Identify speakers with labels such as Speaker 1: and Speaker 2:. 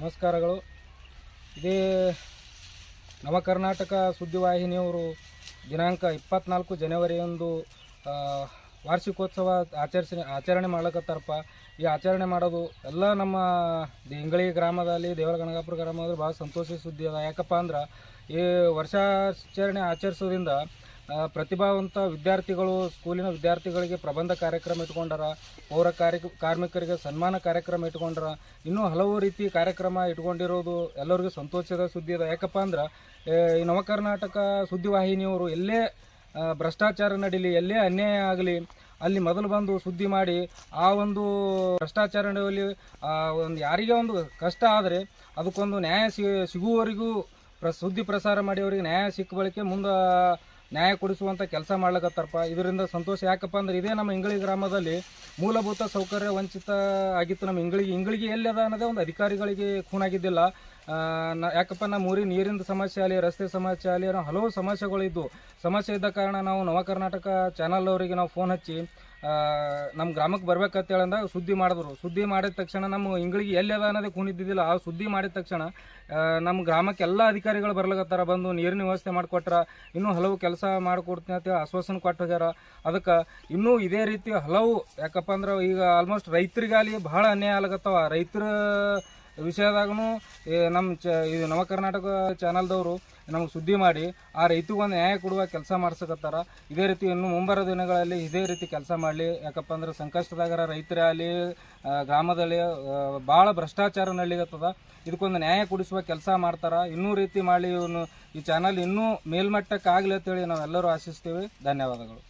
Speaker 1: ನಮಸ್ಕಾರಗಳು. ಇದೇ ನವ ಕರ್ನಾಟಕ ಸುದ್ದಿವಾಹಿನಿಯವರು ದಿನಾಂಕ ಇಪ್ಪತ್ನಾಲ್ಕು ಜನವರಿಯಂದು ವಾರ್ಷಿಕೋತ್ಸವ ಆಚರಿಸಿ ಆಚರಣೆ ಮಾಡ್ಲಕತ್ತಾರಪ್ಪ. ಈ ಆಚರಣೆ ಮಾಡೋದು ಎಲ್ಲ ನಮ್ಮ ಇಂಗಳಿ ಗ್ರಾಮದಲ್ಲಿ ದೇವರ ಗಣಗಾಪುರ ಗ್ರಾಮದಲ್ಲಿ ಭಾಳ ಸಂತೋಷ ಸುದ್ದಿ ಅದ. ಯಾಕಪ್ಪ ಅಂದ್ರೆ, ಈ ವರ್ಷಾಚರಣೆ ಆಚರಿಸೋದ್ರಿಂದ ಪ್ರತಿಭಾವಂತ ವಿದ್ಯಾರ್ಥಿಗಳು, ಸ್ಕೂಲಿನ ವಿದ್ಯಾರ್ಥಿಗಳಿಗೆ ಪ್ರಬಂಧ ಕಾರ್ಯಕ್ರಮ ಇಟ್ಕೊಂಡಾರ, ಪೌರ ಕಾರ್ಮಿಕರಿಗೆ ಸನ್ಮಾನ ಕಾರ್ಯಕ್ರಮ ಇಟ್ಕೊಂಡಾರ, ಇನ್ನೂ ಹಲವು ರೀತಿ ಕಾರ್ಯಕ್ರಮ ಇಟ್ಕೊಂಡಿರೋದು ಎಲ್ಲರಿಗೂ ಸಂತೋಷದ ಸುದ್ದಿ ಅದ. ಯಾಕಪ್ಪ ಅಂದ್ರೆ ಈ ನವಕರ್ನಾಟಕ ಸುದ್ದಿವಾಹಿನಿಯವರು ಎಲ್ಲೇ ಭ್ರಷ್ಟಾಚಾರ ನಡೀಲಿ, ಎಲ್ಲೇ ಅನ್ಯಾಯ ಆಗಲಿ, ಅಲ್ಲಿ ಮೊದಲು ಬಂದು ಸುದ್ದಿ ಮಾಡಿ, ಆ ಒಂದು ಭ್ರಷ್ಟಾಚಾರ ನಡೆಯಲಿ ಆ ಒಂದು ಯಾರಿಗೆ ಒಂದು ಕಷ್ಟ ಆದರೆ ಅದಕ್ಕೊಂದು ನ್ಯಾಯ ಸಿಗುವವರೆಗೂ ಪ್ರ, ಸುದ್ದಿ ಪ್ರಸಾರ ಮಾಡಿ ಅವರಿಗೆ ನ್ಯಾಯ ಸಿಕ್ಕ ಬಳಿಕೆ ಮುಂದೆ ನ್ಯಾಯ ಕೊಡಿಸುವಂಥ ಕೆಲಸ ಮಾಡ್ಲಕತ್ತಾರಪ್ಪ. ಇದರಿಂದ ಸಂತೋಷ ಯಾಕಪ್ಪ ಅಂದ್ರೆ ಇದೇ ನಮ್ಮ ಇಂಗಳಿ ಗ್ರಾಮದಲ್ಲಿ ಮೂಲಭೂತ ಸೌಕರ್ಯ ವಂಚಿತ ಆಗಿತ್ತು ನಮ್ಮ ಇಂಗಳಿಗೆ ಇಂಗಳಿಗೆ ಎಲ್ಲಿ ಅದ ಅನ್ನೋದೇ ಒಂದು ಅಧಿಕಾರಿಗಳಿಗೆ ಖೂನಾಗಿದ್ದಿಲ್ಲ ಯಾಕಪ್ಪ ನಮ್ಮ ಊರಿ ನೀರಿನ ಸಮಸ್ಯೆ ಆಗಲಿ, ರಸ್ತೆ ಸಮಸ್ಯೆ ಆಗಲಿ ಹಲವು ಸಮಸ್ಯೆಗಳಿದ್ದು ಸಮಸ್ಯೆ ಇದ್ದ ಕಾರಣ ನಾವು ನವ ಕರ್ನಾಟಕ ಚಾನಲ್ ಅವರಿಗೆ ನಾವು ಫೋನ್ ಹಚ್ಚಿ ನಮ್ಮ ಗ್ರಾಮಕ್ಕೆ ಬರ್ಬೇಕಂತ ಹೇಳಂದಾಗ ಸುದ್ದಿ ಮಾಡಿದ್ರು. ಸುದ್ದಿ ಮಾಡಿದ ತಕ್ಷಣ ನಮ್ಮ ಇಂಗಳಿಗೆ ಎಲ್ಲಿ ಅದ ಅನ್ನೋದೇ ಕೂನಿದ್ದಿದ್ದಿಲ್ಲ. ಆ ಸುದ್ದಿ ಮಾಡಿದ ತಕ್ಷಣ ನಮ್ಮ ಗ್ರಾಮಕ್ಕೆ ಎಲ್ಲ ಅಧಿಕಾರಿಗಳು ಬರ್ಲಿಕತ್ತಾರ. ಬಂದು ನೀರಿನ ವ್ಯವಸ್ಥೆ ಮಾಡಿಕೊಟ್ರ. ಇನ್ನೂ ಹಲವು ಕೆಲಸ ಮಾಡಿಕೊಡ್ತೀನಿ ಅಂತ ಹೇಳಿ ಆಶ್ವಾಸನೆ ಕೊಟ್ಟು ಹೋಗ್ಯಾರ. ಅದಕ್ಕೆ ಇನ್ನೂ ಇದೇ ರೀತಿ ಹಲವು, ಯಾಕಪ್ಪ ಅಂದ್ರೆ ಈಗ ಆಲ್ಮೋಸ್ಟ್ ರೈತರಿಗಾಲಿ ಬಹಳ ಅನ್ಯಾಯ ಆಗ್ಲಕತ್ತಾವ. ರೈತರ ವಿಷಯದಾಗೂ ನಮ್ಮ ಚ, ಇದು ನವ ಕರ್ನಾಟಕ ಚಾನಲ್ದವರು ನಮಗೆ ಸುದ್ದಿ ಮಾಡಿ, ಆ ರೈತಗೊಂದು ನ್ಯಾಯ ಕೊಡುವ ಕೆಲಸ ಮಾಡ್ಸಕತ್ತಾರ. ಇದೇ ರೀತಿ ಇನ್ನು ಮುಂಬರೋ ದಿನಗಳಲ್ಲಿ ಇದೇ ರೀತಿ ಕೆಲಸ ಮಾಡಲಿ. ಯಾಕಪ್ಪ ಅಂದ್ರೆ ಸಂಕಷ್ಟದಾಗರ ರೈತರೇ ಆಗಲಿ ಗ್ರಾಮದಲ್ಲಿ ಭಾಳ ಭ್ರಷ್ಟಾಚಾರ ನಡೀಗತ್ತದ ಇದಕ್ಕೊಂದು ನ್ಯಾಯ ಕೊಡಿಸುವ ಕೆಲಸ ಮಾಡ್ತಾರೆ. ಇನ್ನೂ ರೀತಿ ಮಾಡಲಿ ಇವನು. ಈ ಚಾನಲ್ ಇನ್ನೂ ಮೇಲ್ಮಟ್ಟಕ್ಕೆ ಆಗಲಿ ಅಂತೇಳಿ ನಾವೆಲ್ಲರೂ ಆಶಿಸ್ತೀವಿ. ಧನ್ಯವಾದಗಳು.